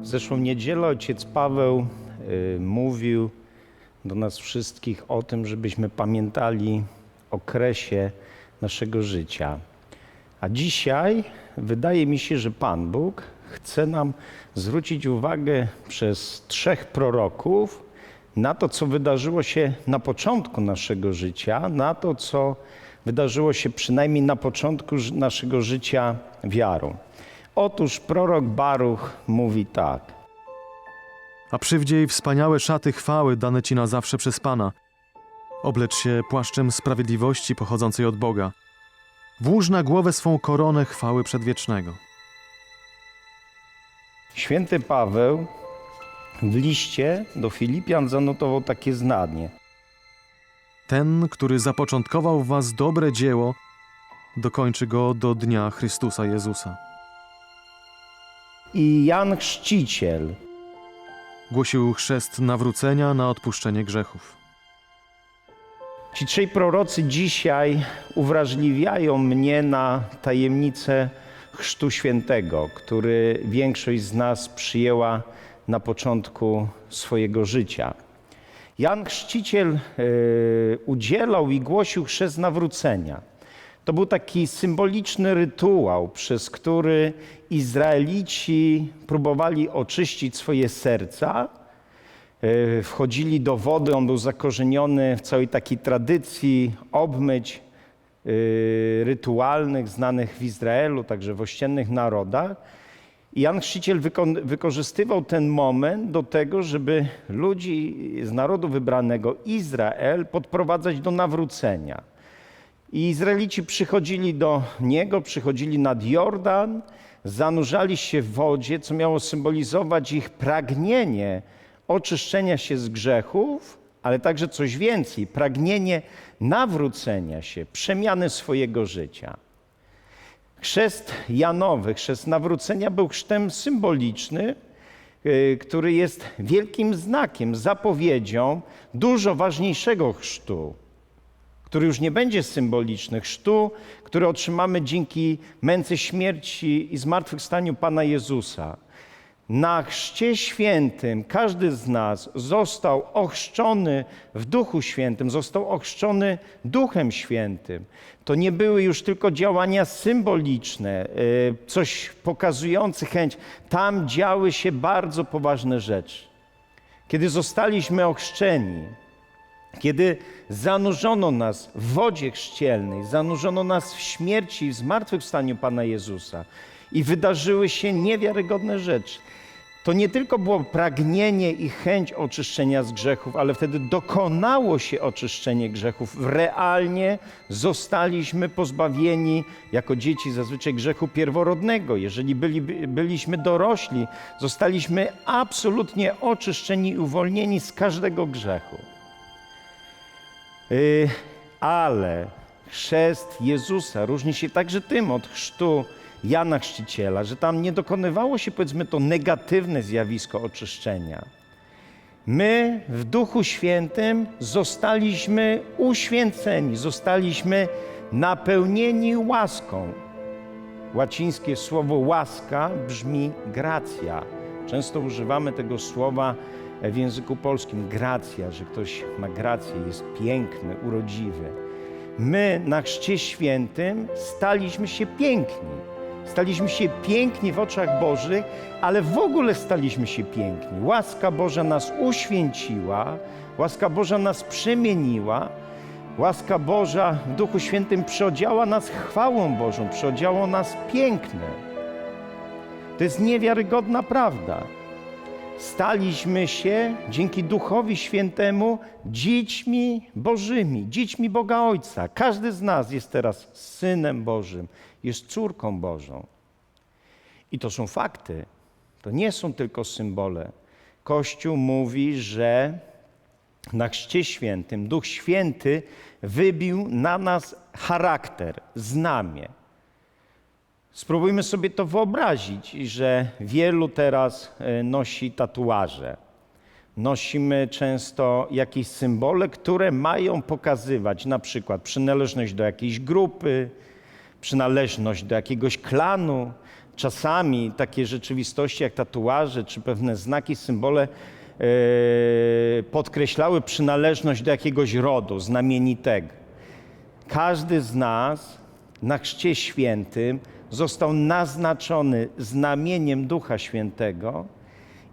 W zeszłą niedzielę ojciec Paweł y, mówił do nas wszystkich o tym, żebyśmy pamiętali o kresie naszego życia. A dzisiaj wydaje mi się, że Pan Bóg chce nam zwrócić uwagę przez trzech proroków na to, co wydarzyło się na początku naszego życia, na to, co wydarzyło się przynajmniej na początku naszego życia wiarą. Otóż prorok Baruch mówi tak. A przywdziej wspaniałe szaty chwały dane ci na zawsze przez Pana. Oblecz się płaszczem sprawiedliwości pochodzącej od Boga. Włóż na głowę swą koronę chwały przedwiecznego. Święty Paweł w liście do Filipian zanotował takie zdanie. Ten, który zapoczątkował w was dobre dzieło, dokończy go do dnia Chrystusa Jezusa. I Jan Chrzciciel Głosił chrzest nawrócenia na odpuszczenie grzechów. Ci trzej prorocy dzisiaj uwrażliwiają mnie na tajemnicę Chrztu Świętego, który większość z nas przyjęła na początku swojego życia. Jan Chrzciciel e, udzielał i głosił chrzest nawrócenia. To był taki symboliczny rytuał, przez który Izraelici próbowali oczyścić swoje serca E, wchodzili do wody, on był zakorzeniony w całej takiej tradycji obmyć e, rytualnych, znanych w Izraelu, także w ościennych narodach. I Jan Chrzciciel wyko- wykorzystywał ten moment do tego, żeby ludzi z narodu wybranego Izrael podprowadzać do nawrócenia. I Izraelici przychodzili do niego, przychodzili nad Jordan, zanurzali się w wodzie, co miało symbolizować ich pragnienie oczyszczenia się z grzechów, ale także coś więcej pragnienie nawrócenia się, przemiany swojego życia. Chrzest Janowy, chrzest nawrócenia był chrztem symboliczny, y, który jest wielkim znakiem, zapowiedzią dużo ważniejszego chrztu, który już nie będzie symboliczny, chrztu, który otrzymamy dzięki męce śmierci i zmartwychwstaniu Pana Jezusa. Na chrzcie świętym każdy z nas został ochrzczony w Duchu Świętym, został ochrzczony Duchem Świętym. To nie były już tylko działania symboliczne, y, coś pokazujące chęć. Tam działy się bardzo poważne rzeczy. Kiedy zostaliśmy ochrzczeni, kiedy zanurzono nas w wodzie chrzcielnej, zanurzono nas w śmierci i w zmartwychwstaniu Pana Jezusa i wydarzyły się niewiarygodne rzeczy. To nie tylko było pragnienie i chęć oczyszczenia z grzechów, ale wtedy dokonało się oczyszczenie grzechów. Realnie zostaliśmy pozbawieni jako dzieci zazwyczaj grzechu pierworodnego. Jeżeli byli, byliśmy dorośli, zostaliśmy absolutnie oczyszczeni i uwolnieni z każdego grzechu. Y, ale chrzest Jezusa różni się także tym od chrztu Jana Chrzciciela, że tam nie dokonywało się, powiedzmy, to negatywne zjawisko oczyszczenia. My w Duchu Świętym zostaliśmy uświęceni, zostaliśmy napełnieni łaską. Łacińskie słowo łaska brzmi gracja. Często używamy tego słowa w języku polskim gracja, że ktoś ma grację, jest piękny, urodziwy. My na Chrzcie Świętym staliśmy się piękni. Staliśmy się piękni w oczach Bożych, ale w ogóle staliśmy się piękni. Łaska Boża nas uświęciła, łaska Boża nas przemieniła, łaska Boża w Duchu Świętym przyodziała nas chwałą Bożą, przyodziało nas piękne. To jest niewiarygodna prawda. Staliśmy się dzięki Duchowi Świętemu dziećmi Bożymi, dziećmi Boga Ojca. Każdy z nas jest teraz synem Bożym, jest córką Bożą. I to są fakty. To nie są tylko symbole. Kościół mówi, że na Chrzcie Świętym Duch Święty wybił na nas charakter, znamie. Spróbujmy sobie to wyobrazić, że wielu teraz e, nosi tatuaże. Nosimy często jakieś symbole, które mają pokazywać na przykład przynależność do jakiejś grupy, przynależność do jakiegoś klanu. Czasami takie rzeczywistości jak tatuaże czy pewne znaki, symbole e, podkreślały przynależność do jakiegoś rodu znamienitego. Każdy z nas na Chrzcie Świętym został naznaczony znamieniem Ducha Świętego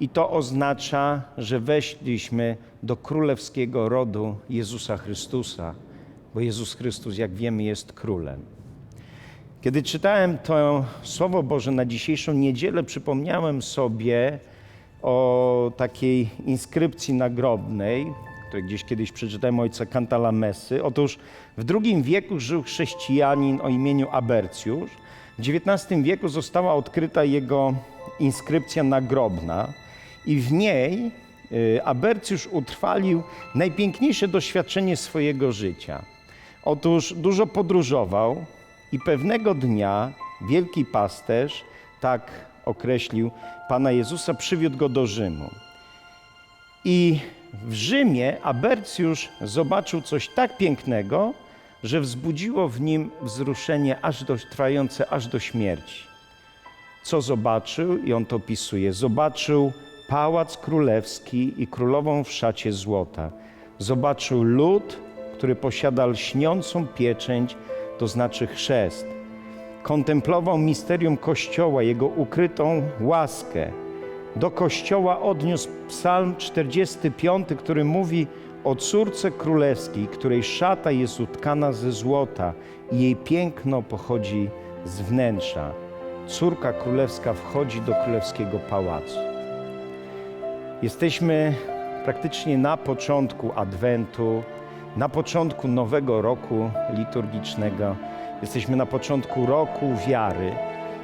i to oznacza, że weszliśmy do królewskiego rodu Jezusa Chrystusa, bo Jezus Chrystus, jak wiemy, jest królem. Kiedy czytałem to Słowo Boże na dzisiejszą niedzielę, przypomniałem sobie o takiej inskrypcji nagrobnej, której gdzieś kiedyś przeczytałem ojca Cantalamessy. Otóż w II wieku żył chrześcijanin o imieniu Abercjusz. W XIX wieku została odkryta jego inskrypcja nagrobna i w niej y, Abercjusz utrwalił najpiękniejsze doświadczenie swojego życia. Otóż dużo podróżował i pewnego dnia wielki pasterz, tak określił Pana Jezusa, przywiódł go do Rzymu. I w Rzymie Abercjusz zobaczył coś tak pięknego, że wzbudziło w nim wzruszenie aż do, trwające aż do śmierci. Co zobaczył? I on to opisuje. Zobaczył pałac królewski i królową w szacie złota. Zobaczył lud, który posiada lśniącą pieczęć, to znaczy chrzest. Kontemplował misterium Kościoła, jego ukrytą łaskę. Do Kościoła odniósł psalm 45, który mówi o córce królewskiej, której szata jest utkana ze złota i jej piękno pochodzi z wnętrza. Córka królewska wchodzi do królewskiego pałacu. Jesteśmy praktycznie na początku Adwentu, na początku nowego roku liturgicznego. Jesteśmy na początku roku wiary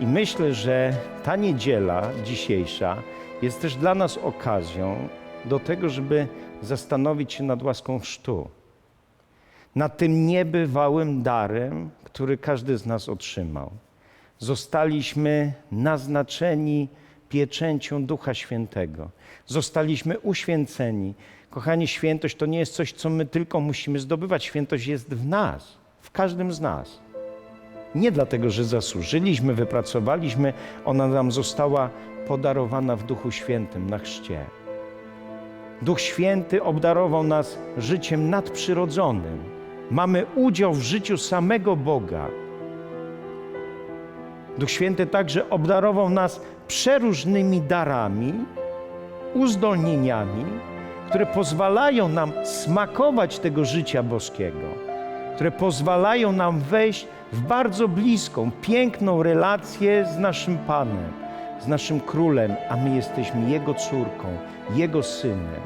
i myślę, że ta niedziela dzisiejsza jest też dla nas okazją do tego, żeby zastanowić się nad łaską chrztu. Nad tym niebywałym darem, który każdy z nas otrzymał. Zostaliśmy naznaczeni pieczęcią Ducha Świętego. Zostaliśmy uświęceni. Kochani, świętość to nie jest coś, co my tylko musimy zdobywać. Świętość jest w nas, w każdym z nas. Nie dlatego, że zasłużyliśmy, wypracowaliśmy, ona nam została podarowana w Duchu Świętym na chrzcie. Duch Święty obdarował nas życiem nadprzyrodzonym. Mamy udział w życiu samego Boga. Duch Święty także obdarował nas przeróżnymi darami, uzdolnieniami, które pozwalają nam smakować tego życia boskiego, które pozwalają nam wejść w bardzo bliską, piękną relację z naszym Panem, z naszym Królem, a my jesteśmy Jego córką, Jego synem.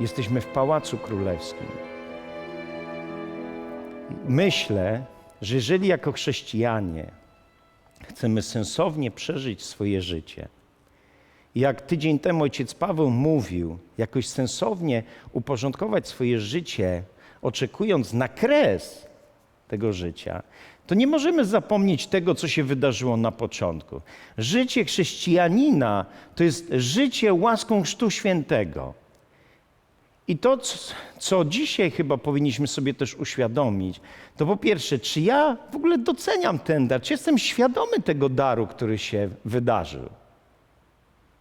Jesteśmy w Pałacu Królewskim. Myślę, że jeżeli jako chrześcijanie chcemy sensownie przeżyć swoje życie, jak tydzień temu ojciec Paweł mówił, jakoś sensownie uporządkować swoje życie, oczekując na kres tego życia, to nie możemy zapomnieć tego, co się wydarzyło na początku. Życie chrześcijanina to jest życie łaską Chrztu Świętego. I to, co dzisiaj chyba powinniśmy sobie też uświadomić, to po pierwsze, czy ja w ogóle doceniam ten dar, czy jestem świadomy tego daru, który się wydarzył.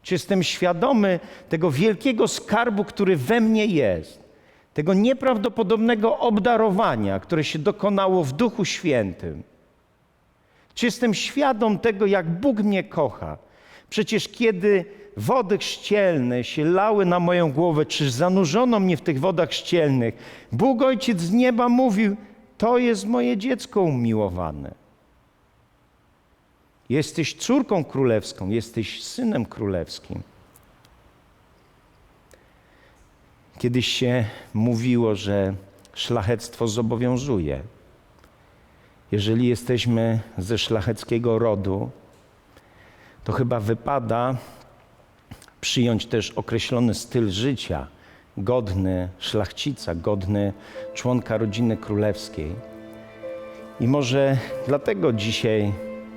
Czy jestem świadomy tego wielkiego skarbu, który we mnie jest, tego nieprawdopodobnego obdarowania, które się dokonało w Duchu Świętym? Czy jestem świadom tego, jak Bóg mnie kocha? Przecież kiedy wody chrzcielne się lały na moją głowę, czy zanurzono mnie w tych wodach chrzcielnych, Bóg Ojciec z nieba mówił: To jest moje dziecko umiłowane. Jesteś córką królewską, jesteś synem królewskim. Kiedyś się mówiło, że szlachectwo zobowiązuje. Jeżeli jesteśmy ze szlacheckiego rodu, to chyba wypada przyjąć też określony styl życia godny szlachcica, godny członka rodziny królewskiej. I może dlatego dzisiaj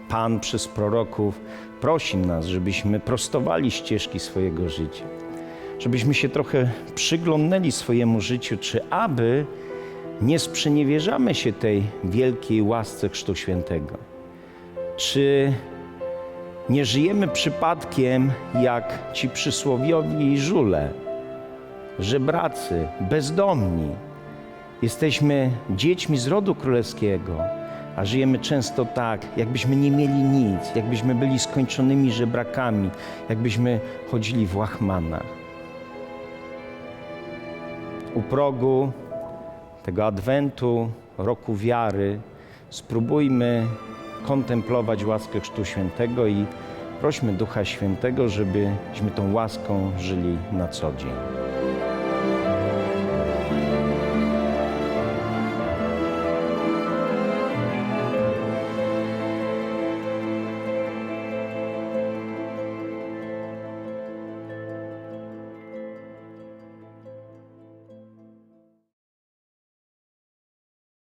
Pan przez proroków prosi nas, żebyśmy prostowali ścieżki swojego życia, żebyśmy się trochę przyglądnęli swojemu życiu, czy aby nie sprzeniewierzamy się tej wielkiej łasce Chrztu Świętego. Czy nie żyjemy przypadkiem jak ci przysłowiowi żule, żebracy, bezdomni. Jesteśmy dziećmi z rodu królewskiego, a żyjemy często tak, jakbyśmy nie mieli nic, jakbyśmy byli skończonymi żebrakami, jakbyśmy chodzili w łachmanach. U progu tego adwentu, roku wiary, spróbujmy kontemplować łaskę Chrztu Świętego i prośmy Ducha Świętego, żebyśmy tą łaską żyli na co dzień.